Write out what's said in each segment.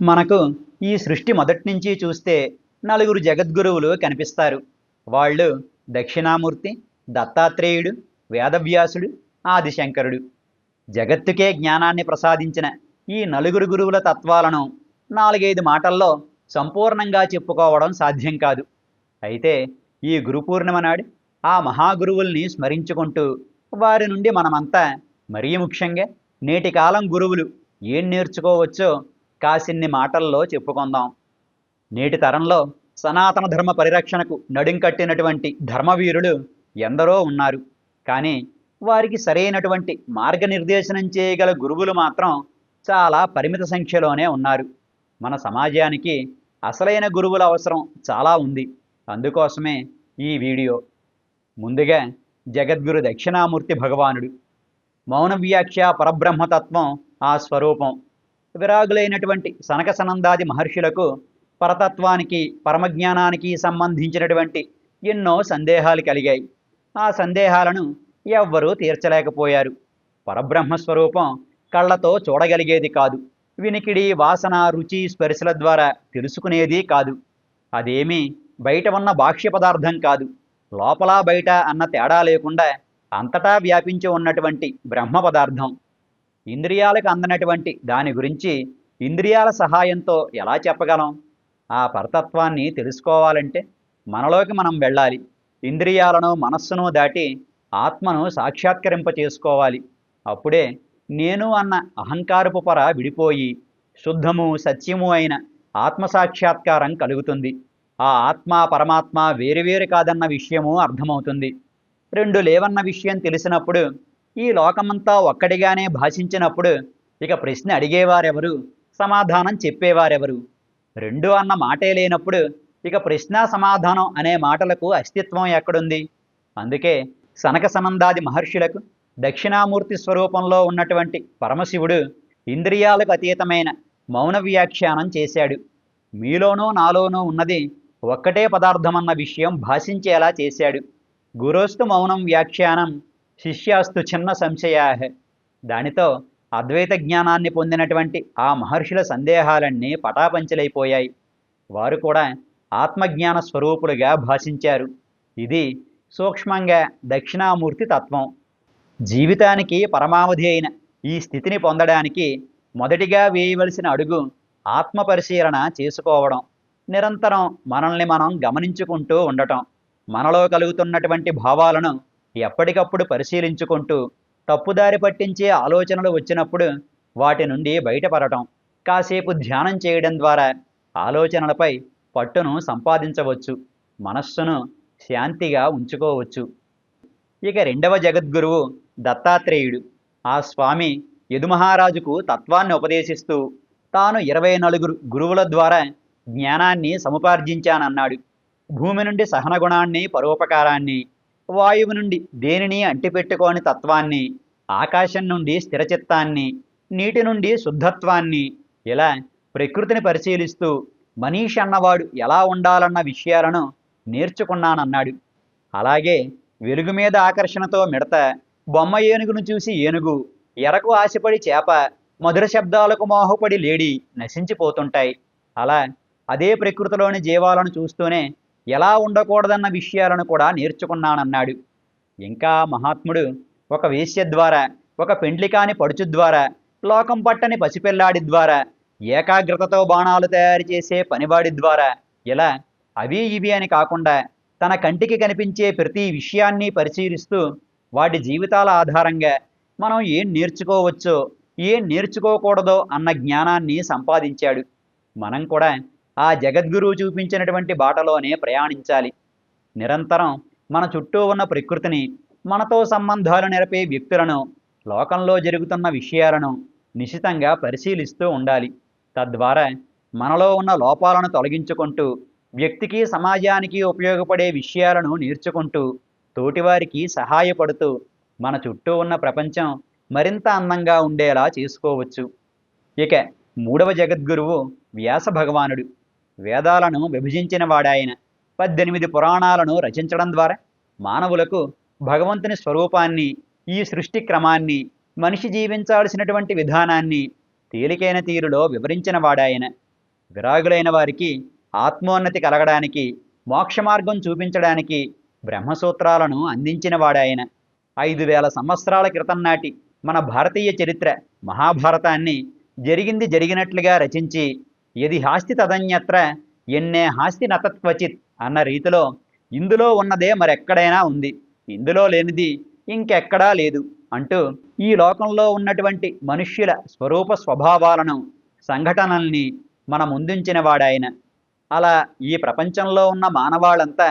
మనకు ఈ సృష్టి మొదటి నుంచి చూస్తే నలుగురు జగద్గురువులు కనిపిస్తారు. వాళ్ళు దక్షిణామూర్తి దత్తాత్రేయుడు వేదవ్యాసుడు ఆదిశంకరుడు. జగత్తుకే జ్ఞానాన్ని ప్రసాదించిన ఈ నలుగురు గురువుల తత్వాలను నాలుగైదు మాటల్లో సంపూర్ణంగా చెప్పుకోవడం సాధ్యం కాదు. అయితే ఈ గురు పూర్ణిమ నాడు ఆ మహాగురువుల్ని స్మరించుకుంటూ వారి నుండి మనమంతా మరీ ముఖ్యంగా నేటి కాలం గురువులు ఏం నేర్చుకోవచ్చో కాసిన్ని మాటల్లో చెప్పుకుందాం. నేటి తరంలో సనాతన ధర్మ పరిరక్షణకు నడుం కట్టినటువంటి ధర్మవీరులు ఎందరో ఉన్నారు. కానీ వారికి సరైనటువంటి మార్గనిర్దేశనం చేయగల గురువులు మాత్రం చాలా పరిమిత సంఖ్యలోనే ఉన్నారు. మన సమాజానికి అసలైన గురువుల అవసరం చాలా ఉంది. అందుకోసమే ఈ వీడియో. ముందుగా జగద్గురు దక్షిణామూర్తి భగవానుడు. మౌన వ్యాఖ్య పరబ్రహ్మతత్వం ఆ స్వరూపం. విరాగులైనటువంటి సనక సనందాది మహర్షులకు పరతత్వానికి పరమజ్ఞానానికి సంబంధించినటువంటి ఎన్నో సందేహాలు కలిగాయి. ఆ సందేహాలను ఎవ్వరూ తీర్చలేకపోయారు. పరబ్రహ్మస్వరూపం కళ్ళతో చూడగలిగేది కాదు. వినికిడి వాసన రుచి స్పర్శల ద్వారా తెలుసుకునేది కాదు. అదేమీ బయట ఉన్న బాహ్య పదార్థం కాదు. లోపల బయట అన్న తేడా లేకుండా అంతటా వ్యాపించి ఉన్నటువంటి బ్రహ్మ పదార్థం. ఇంద్రియాలకు అందనటువంటి దాని గురించి ఇంద్రియాల సహాయంతో ఎలా చెప్పగలం? ఆ పరతత్వాన్ని తెలుసుకోవాలంటే మనలోకి మనం వెళ్ళాలి. ఇంద్రియాలను మనస్సును దాటి ఆత్మను సాక్షాత్కరింప చేసుకోవాలి. అప్పుడే నేను అన్న అహంకారపు పొర విడిపోయి శుద్ధము సత్యము అయిన ఆత్మసాక్షాత్కారం కలుగుతుంది. ఆ ఆత్మ పరమాత్మ వేరువేరు కాదన్న విషయము అర్థమవుతుంది. రెండు లేవన్న విషయం తెలిసినప్పుడు ఈ లోకమంతా ఒక్కడిగానే భాషించినప్పుడు ఇక ప్రశ్న అడిగేవారెవరు? సమాధానం చెప్పేవారెవరు? రెండు అన్న మాటే లేనప్పుడు ఇక ప్రశ్న సమాధానం అనే మాటలకు అస్తిత్వం ఎక్కడుంది? అందుకే సనక సనందాది మహర్షులకు దక్షిణామూర్తి స్వరూపంలో ఉన్నటువంటి పరమశివుడు ఇంద్రియాలకు అతీతమైన మౌన వ్యాఖ్యానం చేశాడు. మీలోనూ నాలోనూ ఉన్నది ఒక్కటే పదార్థమన్న విషయం భాషించేలా చేశాడు. గురోస్తు మౌనం వ్యాఖ్యానం శిష్యాస్తు చిన్న సంశయాహే. దానితో అద్వైత జ్ఞానాన్ని పొందినటువంటి ఆ మహర్షుల సందేహాలన్నీ పటాపంచలైపోయాయి. వారు కూడా ఆత్మజ్ఞాన స్వరూపులుగా భాషించారు. ఇది సూక్ష్మంగా దక్షిణామూర్తి తత్వం. జీవితానికి పరమావధి అయిన ఈ స్థితిని పొందడానికి మొదటిగా వేయవలసిన అడుగు ఆత్మ పరిశీలన చేసుకోవడం. నిరంతరం మనల్ని మనం గమనించుకుంటూ ఉండటం. మనలో కలుగుతున్నటువంటి భావాలను ఎప్పటికప్పుడు పరిశీలించుకుంటూ తప్పుదారి పట్టించే ఆలోచనలు వచ్చినప్పుడు వాటి నుండి బయటపడటం కాసేపు ధ్యానం చేయడం ద్వారా ఆలోచనలపై పట్టును సంపాదించవచ్చు మనస్సును శాంతిగా ఉంచుకోవచ్చు. ఇక రెండవ జగద్గురువు దత్తాత్రేయుడు. ఆ స్వామి యదుమహారాజుకు తత్వాన్ని ఉపదేశిస్తూ తాను ఇరవై నలుగురు గురువుల ద్వారా జ్ఞానాన్ని సముపార్జించానన్నాడు. భూమి నుండి సహనగుణాన్ని పరోపకారాన్ని వాయువు నుండి దేనిని అంటిపెట్టుకోని తత్వాన్ని ఆకాశం నుండి స్థిరచిత్తాన్ని నీటి నుండి శుద్ధత్వాన్ని ఇలా ప్రకృతిని పరిశీలిస్తూ మనీష్ అన్నవాడు ఎలా ఉండాలన్న విషయాలను నేర్చుకున్నానన్నాడు. అలాగే వెలుగు మీద ఆకర్షణతో మిడత బొమ్మ ఏనుగును చూసి ఏనుగు ఎరకు ఆశపడి చేప మధుర శబ్దాలకు మోహపడి లేడి నశించిపోతుంటాయి. అలా అదే ప్రకృతిలోని జీవాలను చూస్తూనే ఎలా ఉండకూడదన్న విషయాలను కూడా నేర్చుకున్నానన్నాడు. ఇంకా మహాత్ముడు ఒక వేశ్య ద్వారా ఒక పెండ్లికాని పడుచు ద్వారా లోకం పట్టని పసిపిల్లాడి ద్వారా ఏకాగ్రతతో బాణాలు తయారు చేసే పనివాడి ద్వారా ఇలా అవి ఇవి అని కాకుండా తన కంటికి కనిపించే ప్రతి విషయాన్ని పరిశీలిస్తూ వాటి జీవితాల ఆధారంగా మనం ఏం నేర్చుకోవచ్చో ఏం నేర్చుకోకూడదో అన్న జ్ఞానాన్ని సంపాదించాడు. మనం కూడా ఆ జగద్గురువు చూపించినటువంటి బాటలోనే ప్రయాణించాలి. నిరంతరం మన చుట్టూ ఉన్న ప్రకృతిని మనతో సంబంధాలు నెరపే వ్యక్తులను లోకంలో జరుగుతున్న విషయాలను నిశితంగా పరిశీలిస్తూ ఉండాలి. తద్వారా మనలో ఉన్న లోపాలను తొలగించుకుంటూ వ్యక్తికి సమాజానికి ఉపయోగపడే విషయాలను నేర్చుకుంటూ తోటివారికి సహాయపడుతూ మన చుట్టూ ఉన్న ప్రపంచం మరింత అందంగా ఉండేలా చేసుకోవచ్చు. ఇక మూడవ జగద్గురువు వ్యాస భగవానుడు. వేదాలను విభజించిన వాడాయన. పద్దెనిమిది పురాణాలను రచించడం ద్వారా మానవులకు భగవంతుని స్వరూపాన్ని ఈ సృష్టి క్రమాన్ని మనిషి జీవించాల్సినటువంటి విధానాన్ని తేలికైన తీరులో వివరించిన వాడాయన. విరాగులైన వారికి ఆత్మోన్నతి కలగడానికి మోక్ష మార్గం చూపించడానికి బ్రహ్మసూత్రాలను అందించిన వాడాయన. ఐదు వేల సంవత్సరాల క్రితం నాటి మన భారతీయ చరిత్ర మహాభారతాన్ని జరిగింది జరిగినట్లుగా రచించి ఎది హాస్తి తదన్యత్ర ఎన్నే హాస్తి నతత్వచిత్ అన్న రీతిలో ఇందులో ఉన్నదే మరెక్కడైనా ఉంది. ఇందులో లేనిది ఇంకెక్కడా లేదు అంటూ ఈ లోకంలో ఉన్నటువంటి మనుష్యుల స్వరూప స్వభావాలను సంఘటనల్ని మన ముందుంచిన వాడాయన. అలా ఈ ప్రపంచంలో ఉన్న మానవాళంతా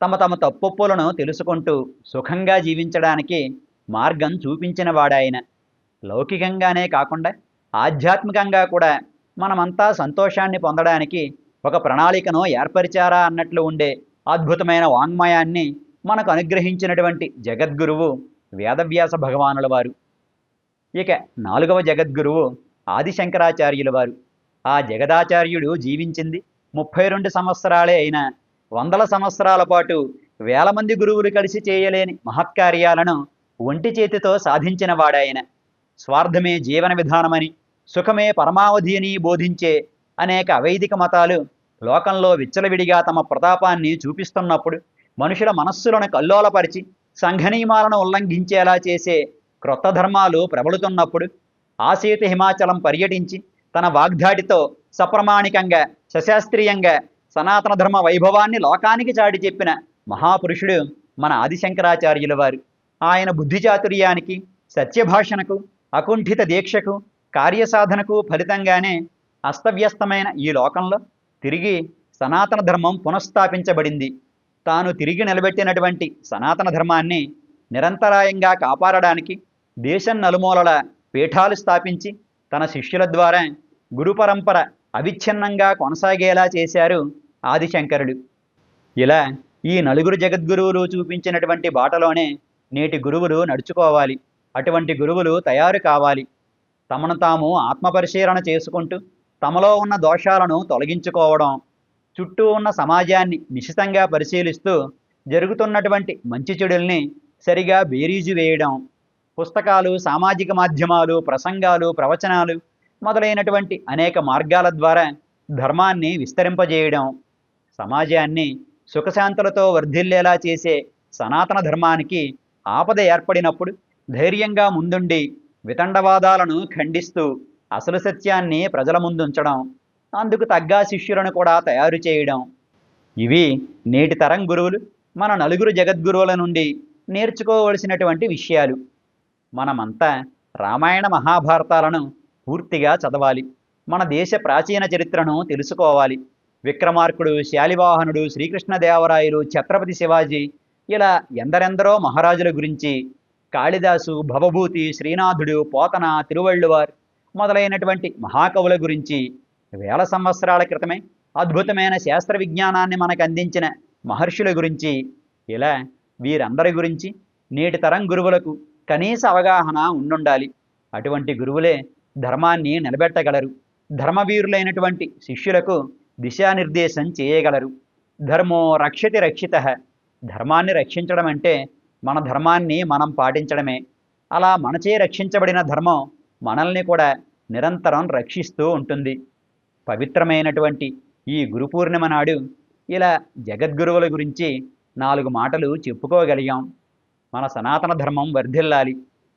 తమ తమ తప్పొప్పులను తెలుసుకుంటూ సుఖంగా జీవించడానికి మార్గం చూపించిన వాడాయన. లౌకికంగానే కాకుండా ఆధ్యాత్మికంగా కూడా మనమంతా సంతోషాన్ని పొందడానికి ఒక ప్రణాళికను ఏర్పరిచారా అన్నట్లు ఉండే అద్భుతమైన వాంగ్మయాన్ని మనకు అనుగ్రహించినటువంటి జగద్గురువు వేదవ్యాస భగవానుల వారు. ఇక నాలుగవ జగద్గురువు ఆదిశంకరాచార్యుల వారు. ఆ జగదాచార్యుడు జీవించింది ముప్పై రెండు సంవత్సరాలే అయినా వందల సంవత్సరాల పాటు వేల మంది గురువులు కలిసి చేయలేని మహత్కార్యాలను ఒంటి చేతితో సాధించిన వాడాయన. స్వార్థమే జీవన విధానమని సుఖమే పరమావధి అని బోధించే అనేక అవైదిక మతాలు లోకంలో విచ్చలవిడిగా తమ ప్రతాపాన్ని చూపిస్తున్నప్పుడు మనుషుల మనస్సులను కల్లోలపరిచి సంఘనియమాలను ఉల్లంఘించేలా చేసే క్రొత్త ధర్మాలు ప్రబలుతున్నప్పుడు ఆసేతు హిమాచలం పర్యటించి తన వాగ్దాటితో సప్రమాణికంగా సశాస్త్రీయంగా సనాతన ధర్మ వైభవాన్ని లోకానికి చాటి చెప్పిన మహాపురుషుడు మన ఆదిశంకరాచార్యుల వారు. ఆయన బుద్ధిచాతుర్యానికి సత్యభాషణకు అకుంఠిత దీక్షకు కార్యసాధనకు ఫలితంగానే అస్తవ్యస్తమైన ఈ లోకంలో తిరిగి సనాతన ధర్మం పునఃస్థాపించబడింది. తాను తిరిగి నిలబెట్టినటువంటి సనాతన ధర్మాన్ని నిరంతరాయంగా కాపాడడానికి దేశం నలుమూలల పీఠాలు స్థాపించి తన శిష్యుల ద్వారా గురు పరంపర అవిచ్ఛిన్నంగా కొనసాగేలా చేశారు ఆదిశంకరుడు. ఇలా ఈ నలుగురు జగద్గురువులు చూపించినటువంటి బాటలోనే నేటి గురువులు నడుచుకోవాలి. అటువంటి గురువులు తయారు కావాలి. తమను తాము ఆత్మపరిశీలన చేసుకుంటూ తమలో ఉన్న దోషాలను తొలగించుకోవడం చుట్టూ ఉన్న సమాజాన్ని నిశితంగా పరిశీలిస్తూ జరుగుతున్నటువంటి మంచి చెడుల్ని సరిగా బేరీజు వేయడం పుస్తకాలు సామాజిక మాధ్యమాలు ప్రసంగాలు ప్రవచనాలు మొదలైనటువంటి అనేక మార్గాల ద్వారా ధర్మాన్ని విస్తరింపజేయడం సమాజాన్ని సుఖశాంతులతో వర్ధిల్లేలా చేసే సనాతన ధర్మానికి ఆపద ఏర్పడినప్పుడు ధైర్యంగా ముందుండి వితండవాదాలను ఖండిస్తూ అసలు సత్యాన్ని ప్రజల ముందుంచడం అందుకు తగ్గ శిష్యులను కూడా తయారు చేయడం. ఇవి నేటి తరం గురువులు మన నలుగురు జగద్గురువుల నుండి నేర్చుకోవలసినటువంటి విషయాలు. మనమంతా రామాయణ మహాభారతాలను పూర్తిగా చదవాలి. మన దేశ ప్రాచీన చరిత్రను తెలుసుకోవాలి. విక్రమార్కుడు శాలివాహనుడు శ్రీకృష్ణదేవరాయలు ఛత్రపతి శివాజీ ఇలా ఎందరెందరో మహారాజుల గురించి కాళిదాసు భవభూతి శ్రీనాథుడు పోతన తిరువళ్ళువార్ మొదలైనటువంటి మహాకవుల గురించి వేల సంవత్సరాల క్రితమే అద్భుతమైన శాస్త్ర విజ్ఞానాన్ని మనకు అందించిన మహర్షుల గురించి ఇలా వీరందరి గురించి నేటి తరం గురువులకు కనీస అవగాహన ఉండుండాలి. అటువంటి గురువులే ధర్మాన్ని నిలబెట్టగలరు. ధర్మవీరులైనటువంటి శిష్యులకు దిశానిర్దేశం చేయగలరు. ధర్మో రక్షతి రక్షిత. ధర్మాన్ని రక్షించడం అంటే మన ధర్మాన్ని మనం పాటించడమే. అలా మనచే రక్షించబడిన ధర్మం మనల్ని కూడా నిరంతరం రక్షిస్తూ ఉంటుంది. పవిత్రమైనటువంటి ఈ గురు పూర్ణిమ నాడు ఇలా జగద్గురువుల గురించి నాలుగు మాటలు చెప్పుకోగలిగాం. మన సనాతన ధర్మం వర్ధిల్లాలి.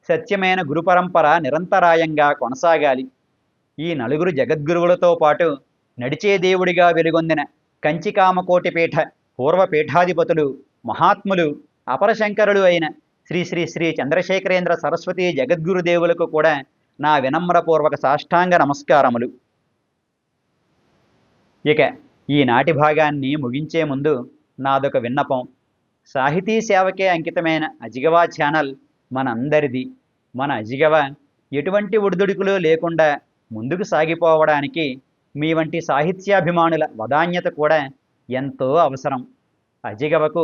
సత్యమైన గురు పరంపర నిరంతరాయంగా కొనసాగాలి. ఈ నలుగురు జగద్గురువులతో పాటు నడిచే దేవుడిగా వెలుగొందిన కంచికామకోటిపీఠ పూర్వపీఠాధిపతులు మహాత్ములు అపరశంకరులు అయిన శ్రీ శ్రీ శ్రీ చంద్రశేఖరేంద్ర సరస్వతి జగద్గురుదేవులకు కూడా నా వినమ్రపూర్వక సాష్టాంగ నమస్కారములు. ఇక ఈనాటి భాగాన్ని ముగించే ముందు నాదొక విన్నపం. సాహితీ సేవకే అంకితమైన అజిగవా ఛానల్ మనందరిది. మన అజిగవ ఎటువంటి ఒడిదుడుకులు లేకుండా ముందుకు సాగిపోవడానికి మీ వంటి సాహిత్యాభిమానుల వదాన్యత కూడా ఎంతో అవసరం. అజిగవకు